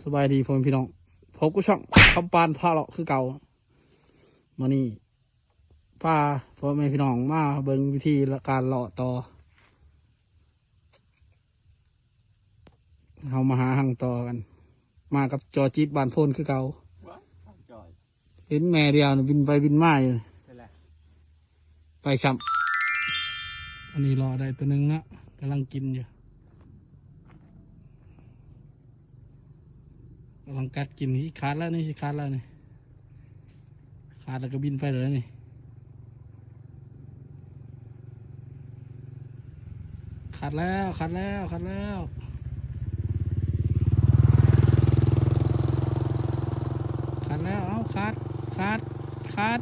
สบายดีพ่อแม่พี่น้องพบกับช่องคำปานพาเลาะคือเก่ามานี่พาพ่อแม่พี่น้องมาเบิ่งวิธีการเลาะต่อเรามาหาหังต่อกัน มากับจอจิตบานโพนคือเก่าว้าเห็นแม่เดียวน่ะบินไปบินมาอยู่ไปซ้ำอันนี้รอได้ตัวหนึงนะกำลังกินอยู่ำลังกัดกินนี่ขาดแล้วนี่ขาดแล้วนี่ขาดแล้วก็บินไปเลยนี่ขาดแล้วขาดแล้วขาดแล้วขาดแล้วเอาขาดขาดขาด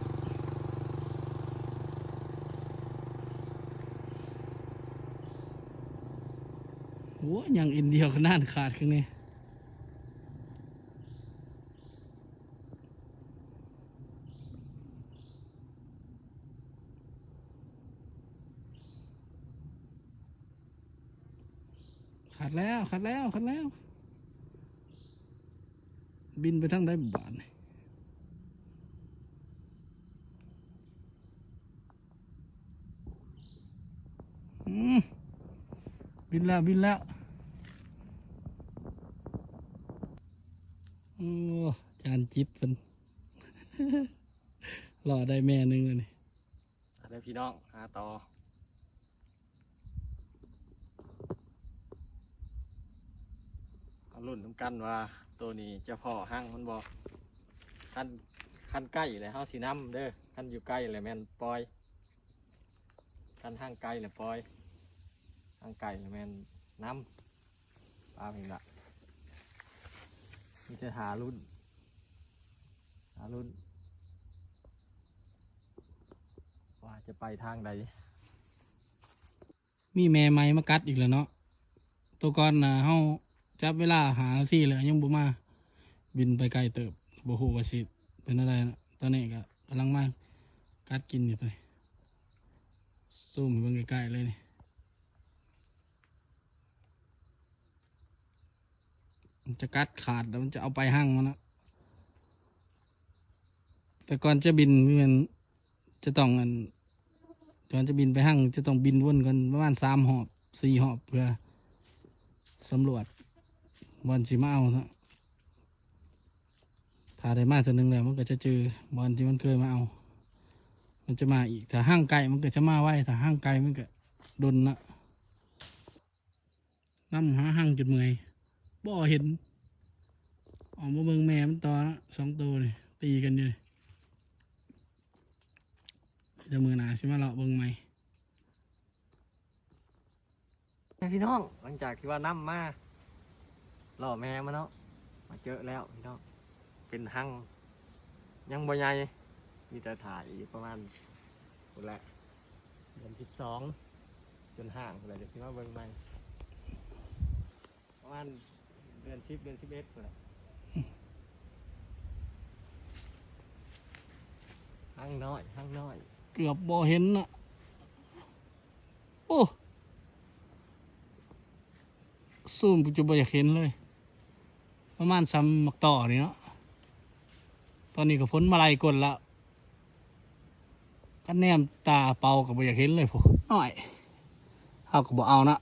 โอ้ยยังอินเดียขนาดขาดขึ้นนี่ ขาดแล้วขาดแล้วขาดแล้ว บินไปทั้งได้บาทนี่อืมบินแล้วบินแล้วโอ้จานจิตเป็นรอได้แม่หนึงเลยนี่อะไรพี่น้องหาต่อเอารุ่ นน้ำกันว่าตัวนี้จะพอห้างมันบอกคันคันใกล้เลยเฮาสีน้ำเด้อคันอยู่ใกล้เลยแมนปล่อยคันห้างไกลเลยปล่อยห้างไกลเลยแมนน้ำปลาเพียงละนี่จะหารุ่น หารุ่น ว่าจะไปทางใดมีแม่ไม้มากัดอีกแล้วเนาะตัวก่อนนะเฮา จับเวลาหาที่เลยยังบ่มา บินไปไกลเติบโบ่ฮู้ว่าสิเป็นอะไรนะตอนนี้ก็กำลังมากัดกินอยู่เลยซูมเบิ่งใกล้ๆเลยนี่มันจะกัดขาดแล้วมันจะเอาไปหั่งมันนะแต่ก่อนจะบินมันจะต้องอันก่อนจะบินไปห้างจะต้องบินวนกันประมาณสามหอบสี่หอบเพื่อสำรวจ วันสิมาเอานะถ้าได้มาตัวหนึ่งแล้วมันก็จะเจอบอลที่มันเคยมาเอา มันจะมาอีกถ้าห้างไกลมันก็จะมาไว้ถ้าห้างไกลมันก็ดนนะนำหาห้างจุดเมื่อยบ่เห็นออกมาเบิ่งแม่มันต่อนะสองตัวนี่ตีกันอยู่เมือหนาสิมเลาเบิ่งใหม่พี่น้องหลังจากที่ว่าน้ำมา ล่อแม่มาเนาะมาเจอแล้วพี่น้องเป็นหั่งยังบ่ใหญ่มีแต่ถ่ายอีกประมาณคนละเดือนสิบสองจนห่างเลยเดี๋ยวพี่ว่าเบิ่งใหม่ประมาณเดือนสิบเดือนสิบเอ็ดเลยหั่งน้อยหั่งน้อยเกือบบ่เห็นนะโอ้ซูมปัจจุบันอยากเห็นเลย ประมาณซ้ำมักต่อนี่เนาะตอนนี้ก็พ้นมาลายกลละก็แนมตาเป่ากับบ่อยากเห็นเลยพวกน้อยเอาก็บ่เอานะ